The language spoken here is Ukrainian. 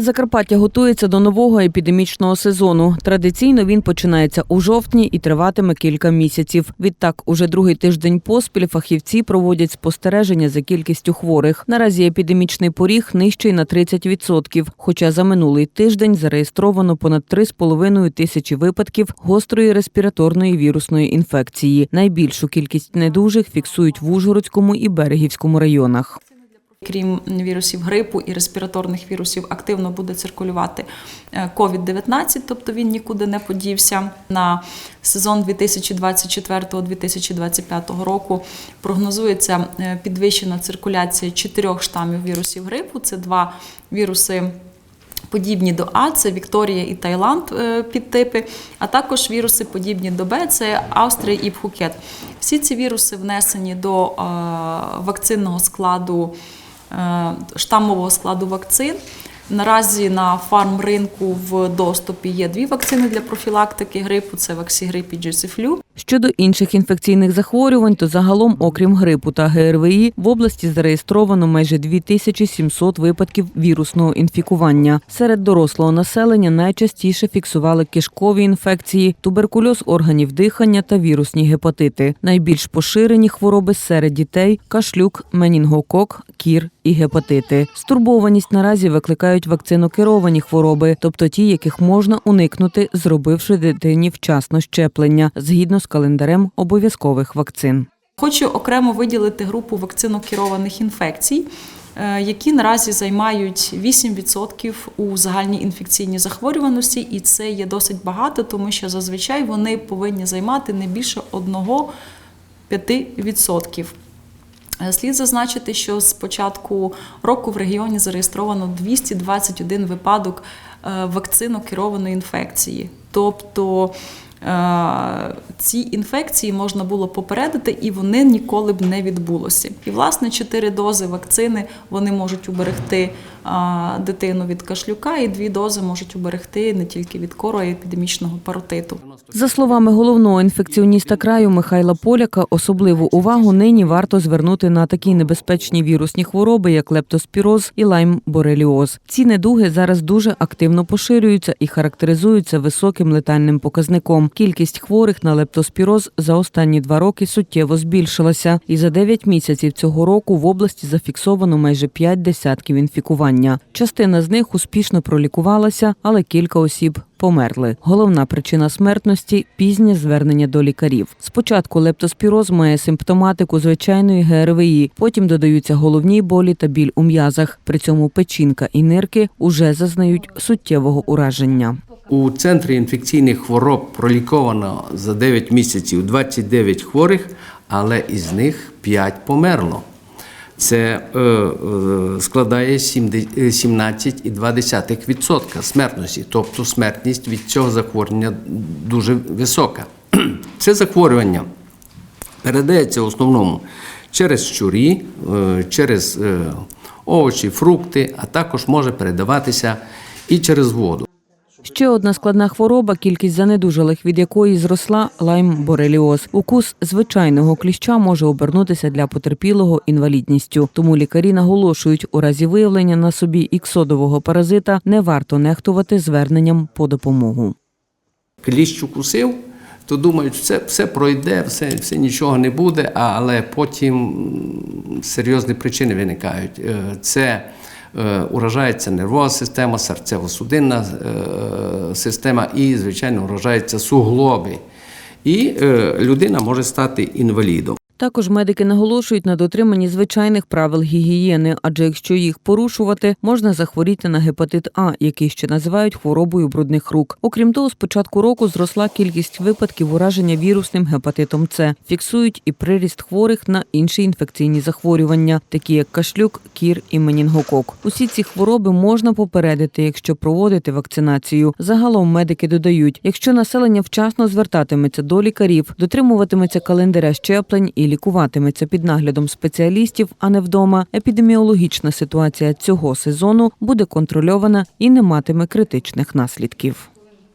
Закарпаття готується до нового епідемічного сезону. Традиційно він починається у жовтні і триватиме кілька місяців. Відтак, уже другий тиждень поспіль фахівці проводять спостереження за кількістю хворих. Наразі епідемічний поріг нижчий на 30%, Хоча за минулий тиждень зареєстровано понад 3,5 тисячі випадків гострої респіраторної вірусної інфекції. Найбільшу кількість недужих фіксують в Ужгородському і Берегівському районах. Крім вірусів грипу і респіраторних вірусів, активно буде циркулювати е, COVID-19, тобто він нікуди не подівся. На сезон 2024-2025 року прогнозується е, підвищена циркуляція чотирьох штамів вірусів грипу. Це два віруси. Подібні до А, це Вікторія і Таїланд е, підтипи, а також віруси подібні до Б, це Австрія і Пхукет. Всі ці віруси внесені до вакцинного складу, штамового складу вакцин. Наразі на фармринку в доступі є дві вакцини для профілактики грипу: це Ваксігрип і Джесифлю. Щодо інших інфекційних захворювань, то загалом, окрім грипу та ГРВІ, в області зареєстровано майже 2700 випадків вірусного інфікування. Серед дорослого населення найчастіше фіксували кишкові інфекції, туберкульоз органів дихання та вірусні гепатити. Найбільш поширені хвороби серед дітей кашлюк, менінгокок, кір і гепатити. Стурбованість наразі викликають вакцинокеровані хвороби, тобто ті, яких можна уникнути, зробивши дитині вчасно щеплення згідно з календарем обов'язкових вакцин. Хочу окремо виділити групу вакцинокерованих інфекцій, е, які наразі займають 8% у загальній інфекційній захворюваності, і це є досить багато, тому що зазвичай вони повинні займати не більше 1-5%. Е, Слід зазначити, що з початку року в регіоні зареєстровано 221 випадок вакцину вакцинокерованої інфекції. Тобто е, ці інфекції можна було попередити, і вони ніколи б не відбулося. І власне чотири дози вакцини вони можуть уберегти дитину від кашлюка, і дві дози можуть уберегти не тільки від кору, а й епідемічного паротиту. За словами головного інфекціоніста краю Михайла Поляка, особливу увагу нині варто звернути на такі небезпечні вірусні хвороби, як лептоспіроз і лайм-бореліоз. Ці недуги зараз дуже активно поширюються і характеризуються високим летальним показником. Кількість хворих на лептоспіроз за останні два роки суттєво збільшилася, і за 9 місяців цього року в області зафіксовано майже 5 десятків інфікування. Частина з них успішно пролікувалася, але кілька осіб померли. Головна причина смертності пізнє звернення до лікарів. Спочатку лептоспіроз має симптоматику звичайної ГРВІ, потім додаються головні болі та біль у м'язах. При цьому печінка і нирки уже зазнають суттєвого ураження. У центрі інфекційних хвороб проліковано за 9 місяців 29 хворих, але із них 5 померло. Це е, е, складає 17,2% смертності, тобто смертність від цього захворювання дуже висока. Це захворювання передається в основному через щурі, е, через е, овочі, фрукти, а також може передаватися і через воду. Ще одна складна хвороба, кількість занедужалих від якої зросла лайм-бореліоз. Укус звичайного кліща може обернутися для потерпілого інвалідністю. Тому лікарі наголошують, у разі виявлення на собі іксодового паразита не варто нехтувати зверненням по допомогу. кліщ укусив, то думають, все, все пройде, все, все нічого не буде, але потім серйозні причини виникають. Е, Це уражається нервова система, серцево-судинна е, система і, звичайно, уражаються суглоби. І е, людина може стати інвалідом. Також медики наголошують на дотриманні звичайних правил гігієни, адже якщо їх порушувати, можна захворіти на гепатит А, який ще називають хворобою брудних рук. Окрім того, з початку року зросла кількість випадків ураження вірусним гепатитом С. Фіксують і приріст хворих на інші інфекційні захворювання, такі як кашлюк, кір і менінгокок. Усі ці хвороби можна попередити, якщо проводити вакцинацію. Загалом медики додають, якщо населення вчасно звертатиметься до лікарів, дотримуватиметься календаря щеплень і лікуватиметься під наглядом спеціалістів, а не вдома, епідеміологічна ситуація цього сезону буде контрольована і не матиме критичних наслідків.